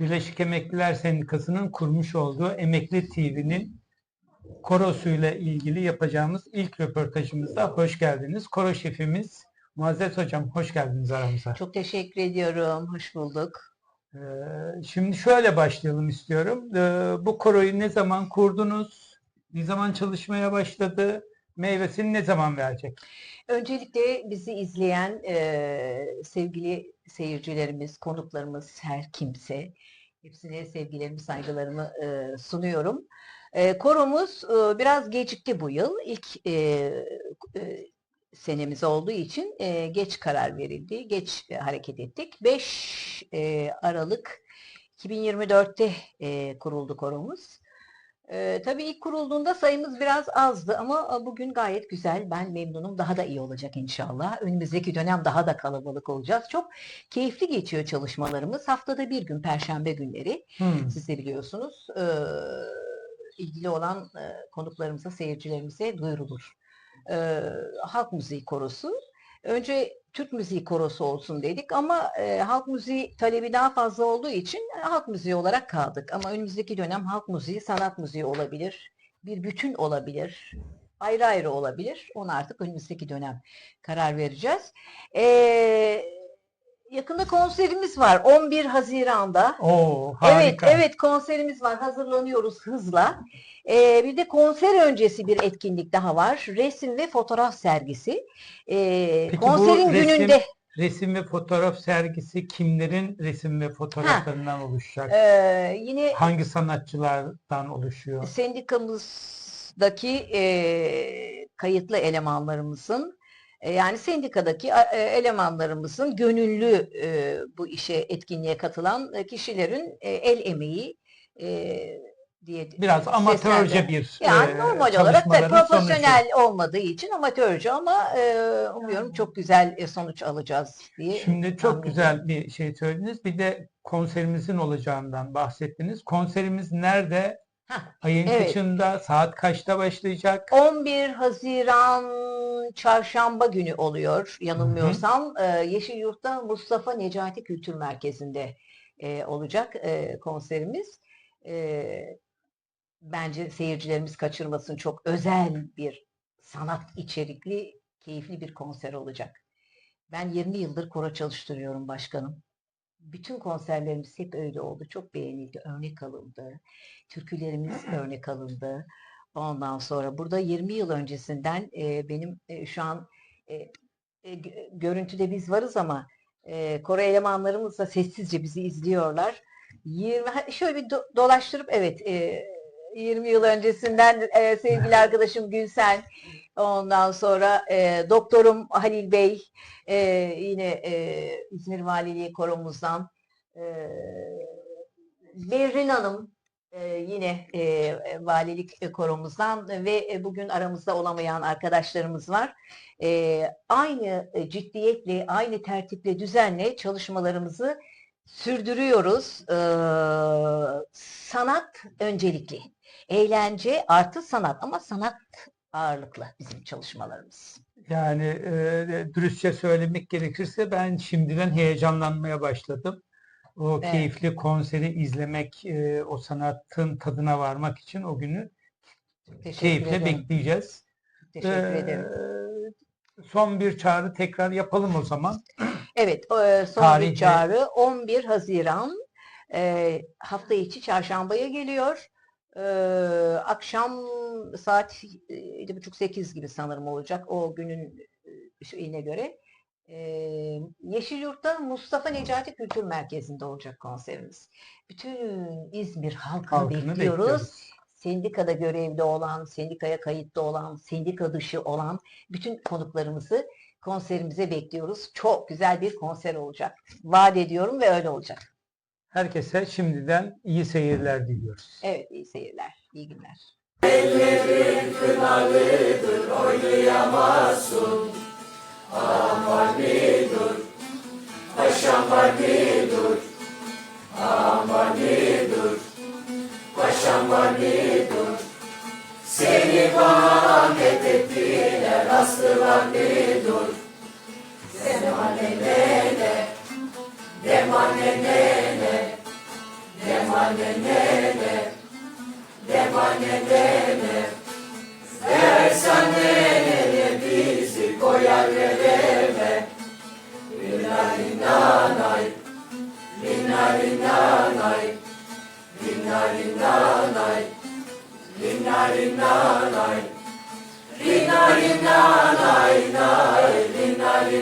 Birleşik Emekliler Sendikası'nın kurmuş olduğu Emekli TV'nin korosuyla ilgili yapacağımız ilk röportajımıza hoş geldiniz. Koro şefimiz Muazzez Hocam hoş geldiniz aramıza. Çok teşekkür ediyorum. Hoş bulduk. Ee, Şimdi şöyle başlayalım istiyorum. Ee, Bu koroyu ne zaman kurdunuz? Ne zaman çalışmaya başladı? Meyvesini ne zaman verecek? Öncelikle bizi izleyen e, sevgili seyircilerimiz, konuklarımız, her kimse hepsine sevgilerimi, saygılarımı e, sunuyorum. E, koromuz e, biraz gecikti bu yıl. İlk e, e, senemiz olduğu için e, geç karar verildi, geç e, hareket ettik. 5 e, Aralık 2024'te e, kuruldu koromuz. Ee, tabii ilk kurulduğunda sayımız biraz azdı ama e, bugün gayet güzel. Ben memnunum. Daha da iyi olacak inşallah. Önümüzdeki dönem daha da kalabalık olacağız. Çok keyifli geçiyor çalışmalarımız. Haftada bir gün Perşembe günleri. Hmm. Siz de biliyorsunuz. Ee, ilgili olan e, konuklarımıza, seyircilerimize duyurulur. Ee, halk müziği korosu. Önce Türk müziği korosu olsun dedik ama e, halk müziği talebi daha fazla olduğu için e, halk müziği olarak kaldık. Ama önümüzdeki dönem halk müziği, sanat müziği olabilir, bir bütün olabilir, ayrı ayrı olabilir. Onu artık önümüzdeki dönem karar vereceğiz. Ee, yakında konserimiz var 11 Haziran'da. Oo, Evet, harika. evet konserimiz var. Hazırlanıyoruz hızla. Ee, bir de konser öncesi bir etkinlik daha var. Resim ve fotoğraf sergisi. Ee, Peki bu konserin resim- gününde Resim ve fotoğraf sergisi kimlerin resim ve fotoğraflarından oluşacak? e, yine Hangi sanatçılardan oluşuyor? sendikamızdaki e, kayıtlı elemanlarımızın yani sendikadaki e, elemanlarımızın gönüllü e, bu işe etkinliğe katılan e, kişilerin e, el emeği e, diye Biraz amatörce bir Yani e, normal olarak da profesyonel olmadığı için amatörce ama e, umuyorum çok güzel e, sonuç alacağız diye. sonucu. Şimdi çok güzel bir şey söylediniz. Bir de konserimizin olacağından bahsettiniz. Konserimiz nerede? Hah, Ayın evet. kaçında? Saat kaçta başlayacak? 11 Haziran çarşamba günü oluyor yanılmıyorsam. E, Yeşilyurt'ta Mustafa Necati Kültür Merkezi'nde e, olacak e, konserimiz. E, bence seyircilerimiz kaçırmasın çok özel bir sanat içerikli keyifli bir konser olacak. Ben 20 yıldır koro çalıştırıyorum başkanım. Bütün konserlerimiz hep öyle oldu. Çok beğenildi, örnek alındı. Türkülerimiz örnek alındı. Ondan sonra burada 20 yıl öncesinden e, benim e, şu an e, e, gö- görüntüde biz varız ama e, koro elemanlarımız da sessizce bizi izliyorlar. 20 ha- şöyle bir do- dolaştırıp evet e, 20 yıl öncesinden e, sevgili arkadaşım Gülsen ondan sonra e, doktorum Halil Bey e, yine e, İzmir Valiliği koromuzdan e, Berrin Hanım e, yine e, valilik koromuzdan ve bugün aramızda olamayan arkadaşlarımız var. E, aynı ciddiyetle, aynı tertiple, düzenle çalışmalarımızı sürdürüyoruz. E, sanat öncelikli. Eğlence artı sanat ama sanat ağırlıklı bizim çalışmalarımız. Yani e, dürüstçe söylemek gerekirse ben şimdiden heyecanlanmaya başladım. O Evet. keyifli konseri izlemek, e, o sanatın tadına varmak için o günü Teşekkür keyifle ederim. bekleyeceğiz. Teşekkür Ee, ederim. Son bir çağrı tekrar yapalım o zaman. Evet, e, son Tarihi- bir çağrı 11 Haziran e, hafta içi çarşambaya geliyor. E, akşam saat 7.30-8 gibi sanırım olacak o günün e, şeyine göre. E, Yeşilyurt'ta Mustafa Necati Kültür Merkezi'nde olacak konserimiz. Bütün İzmir halkını, Halkını bekliyoruz. bekliyoruz. Sendikada görevli olan, sendikaya kayıtlı olan, sendika dışı olan bütün konuklarımızı konserimize bekliyoruz. Çok güzel bir konser olacak. Vaat ediyorum ve öyle olacak. Herkese şimdiden iyi seyirler diliyoruz. Evet iyi seyirler, iyi günler. Ellerin kınalıdır oynayamazsın. Aman bir dur, paşama bir dur. Aman bir dur, paşama bir dur. Seni vanet ettiler aslı var bir dur. rinna nay rinna rinna nay rinna rinna nay nay